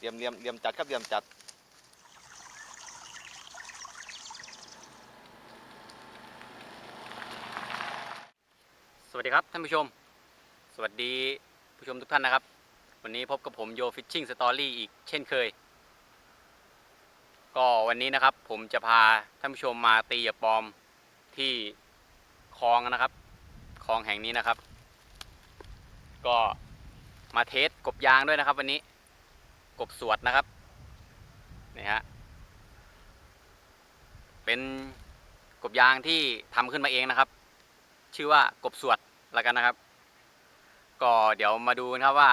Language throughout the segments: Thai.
เหลี่ยมเหลี่ยมเหลี่ยมจัดครับเหลี่ยมจัด สวัสดีครับท่านผู้ชม สวัสดีผู้ชมทุกท่านนะครับ วันนี้พบกับผมโยฟิชชิ่งสตอรี่อีกเช่นเคย ก็วันนี้นะครับผมจะพาท่านผู้ชมมาตีเหยบปอมที่คลองนะครับคลองแห่งนี้นะครับ ก็มาเทสกบยางด้วยนะครับ วันนี้ กบสวดนะครับนี่ฮะเป็นกบยางที่ทำขึ้นมาเองนะครับ ชื่อว่ากบสวดแล้วกันนะครับ ก็เดี๋ยวมาดูนะครับว่า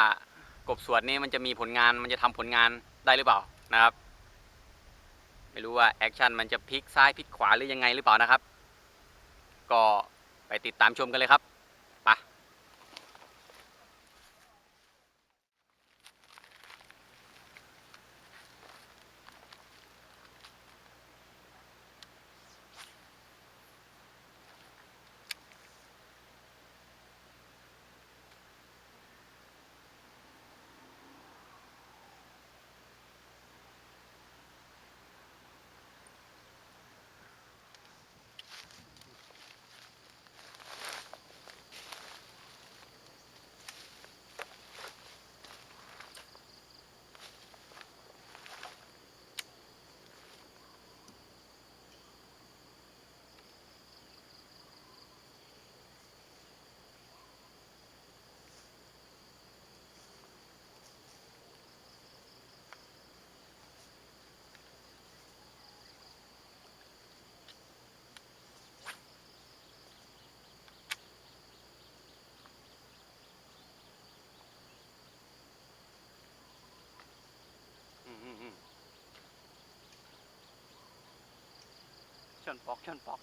กบสวดนี่มันจะมีผลงานมันจะทำผลงานได้หรือเปล่านะครับ ไม่รู้ว่าแอคชั่นมันจะพลิกซ้ายพลิกขวาหรือยังไงหรือเปล่านะครับ ก็ไปติดตามชมกันเลยครับ ชนปอกชนปอก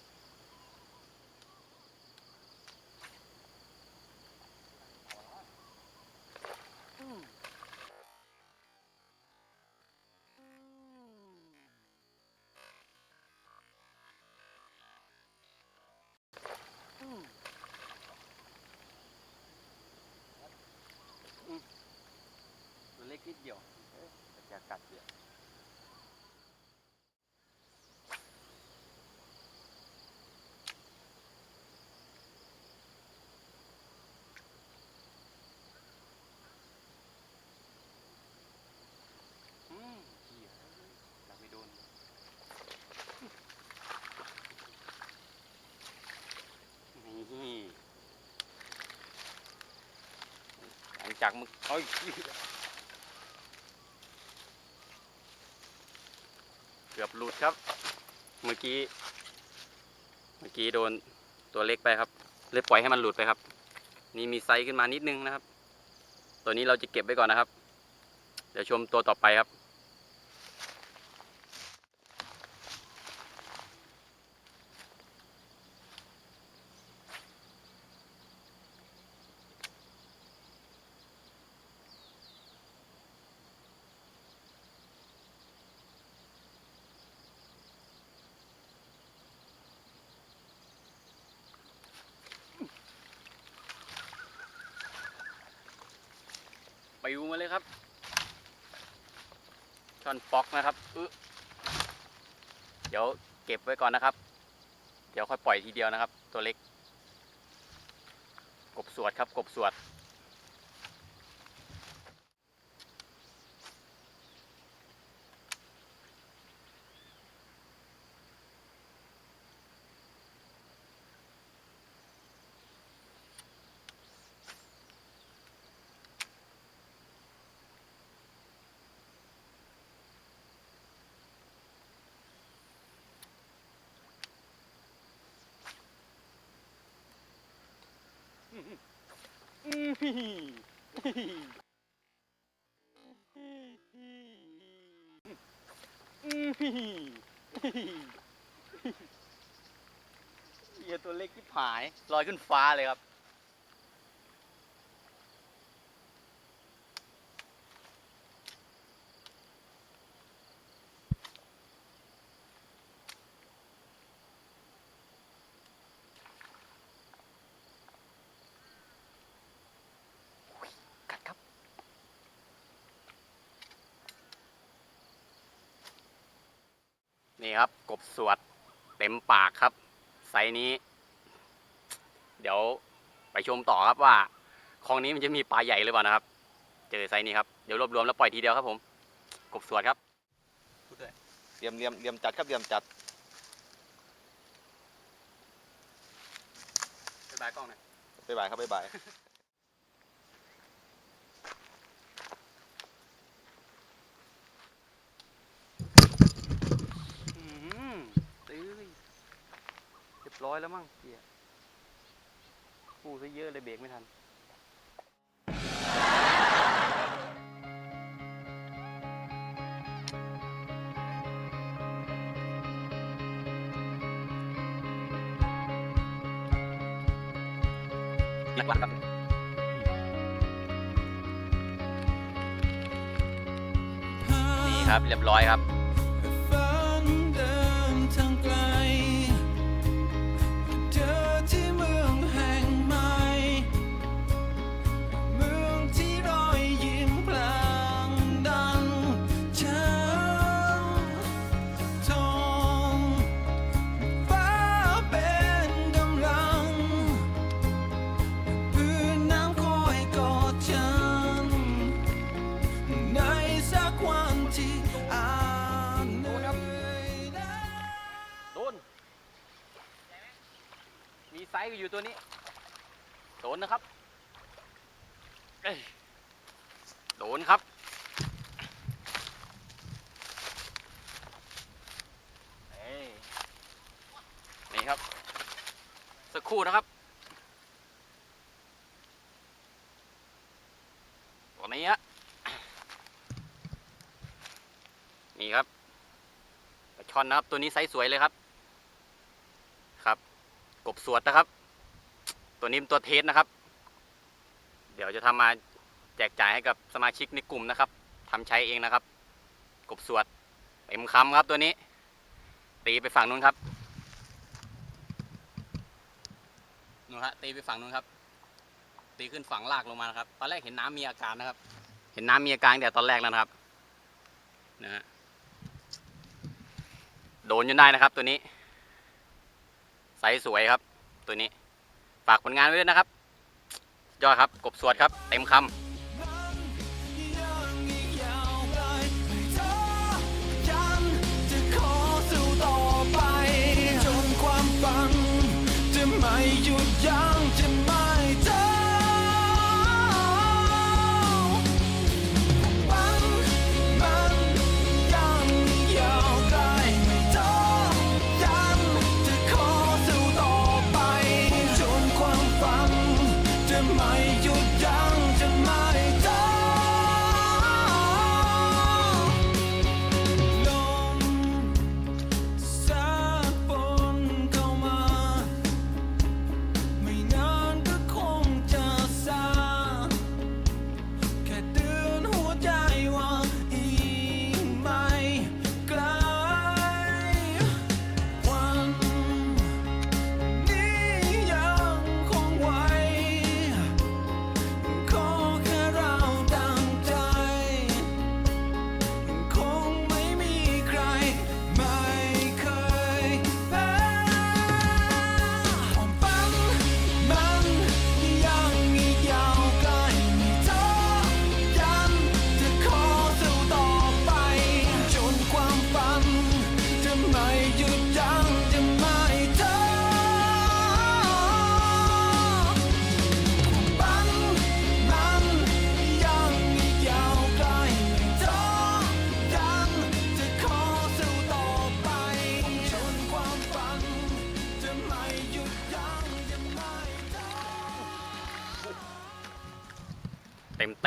ตัวเล็กนิดเดียวเอ๊ะแต่จะกัดเดียว อืมเหี้ยกัดไม่โดนนี่หลัง จากมึงเอ้ยเกือบหลุดครับ เมื่อกี้ เมื่อกี้โดนตัวเล็กไปครับ เลยปล่อยให้มันหลุดไปครับ นี่มีไซส์ขึ้นมานิดนึงนะครับ ตัวนี้เราจะเก็บไว้ก่อนนะครับ เดี๋ยวชมตัวต่อไปครับ ปิวมาเลยครับช่อนป๊อกนะครับอึะเดี๋ยวเก็บไว้ก่อนนะครับ เดี๋ยวค่อยปล่อยทีเดียวนะครับ ตัวเล็ก กบสวดครับกบสวด เฮียตัวเล็กที่ผายลอยขึ้นฟ้าเลยครับกัดครับ นี่ครับ กบสวดเต็มปากครับ ไซส์นี้ เดี๋ยวไปชมต่อครับว่าคลองนี้มันจะมีปลาใหญ่หรือเปล่านะครับ เจอไซส์นี้ครับ เดี๋ยวรวบรวมแล้วปล่อยทีเดียวครับผม กบสวดครับพูดด้วยเรียมเรียมเรียมจัดครับเรียมจัดบ๊ายบายกล้องหน่อยบ๊ายบายครับบ๊ายบาย อื้อหือตื้อเบร้อยแล้วมั้งเฮียกูซะเยอะเลยเบรกไม่ทันหลักๆครับนี่ครับเรียบร้อยครับ นนะครับเอ้ยโดนครับเนี่ครับ สักครู่นะครับตัวนี้ฮะนี่ครับปลาช่อนนะครับ ตัวนี้ไซส์สวยเลยครับ ครับ กบสวดนะครับ ตัวนี้เป็นตัวเทสนะครับ เดี๋ยวจะทำมาแจกจ่ายให้กับสมาชิกในกลุ่มนะครับทำใช้เองนะครับ กบสวดเต็มคำครับตัวนี้ ตีไปฝั่งนู้นครับนู่นฮะตีไปฝั่งนู้นครับ ตีขึ้นฝั่งลากลงมานะครับ ตอนแรกเห็นน้ำมีอาการนะครับ เห็นน้ำมีอาการแต่ตอนแรกแล้วนะครับนะฮะโดนจนได้นะครับตัวนี้ไซส์สวยครับตัวนี้ ฝากผลงานไว้ด้วยนะครับ ยอดครับ กบสวดครับ เต็มคำไม่หยุด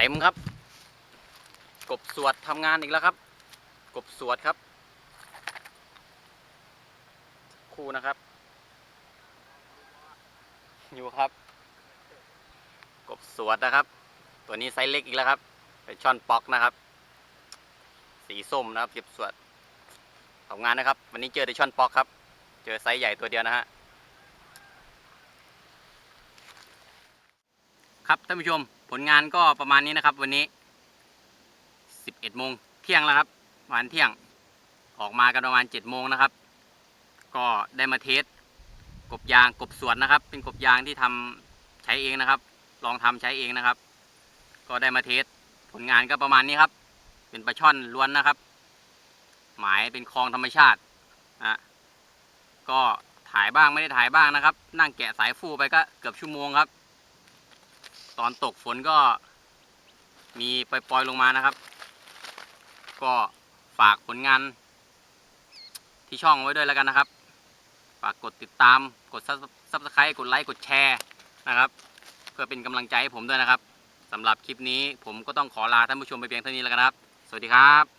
มเต็มครับ กบสวดทำงานอีกแล้วครับ กบสวดครับ คู่นะครับ อยู่ครับ กบสวดนะครับ ตัวนี้ไซส์เล็กอีกแล้วครับ เป็นช่อนป๊อกนะครับ สีส้มนะครับเก็บสวดทำงานนะครับ วันนี้เจอแต่ช่อนป๊อกครับ เจอไซส์ใหญ่ตัวเดียวนะฮะครับท่านผู้ชม ผลงานก็ประมาณนี้นะครับ วันนี้ 11โมงเที่ยงแล้วครับประมาณเที่ยงออกมากันประมาณเจ็ดโมงนะครับ ก็ได้มาเทสกบยางกบสวนนะครับ เป็นกบยางที่ทำใช้เองนะครับ ลองทำใช้เองนะครับ ก็ได้มาเทสผลงานก็ประมาณนี้ครับ เป็นปลาช่อนล้วนนะครับ หมายเป็นคลองธรรมชาติอะก็ถ่ายบ้างไม่ได้ถ่ายบ้างนะครับ นั่งแกะสายฟูไปก็เกือบชั่วโมงครับ ตอนตกฝนก็มีปล่อยๆลงมานะครับ ก็ฝากผลงาน ที่ช่องไว้ด้วยแล้วกันนะครับ ฝากกดติดตามกดซับสไครต์กดไลค์กดแชร์นะครับ เพื่อเป็นกำลังใจให้ผมด้วยนะครับสำหรับคลิปนี้ผมก็ต้องขอลาท่านผู้ชมไปเพียงเท่านี้แล้วกันครับ สวัสดีครับ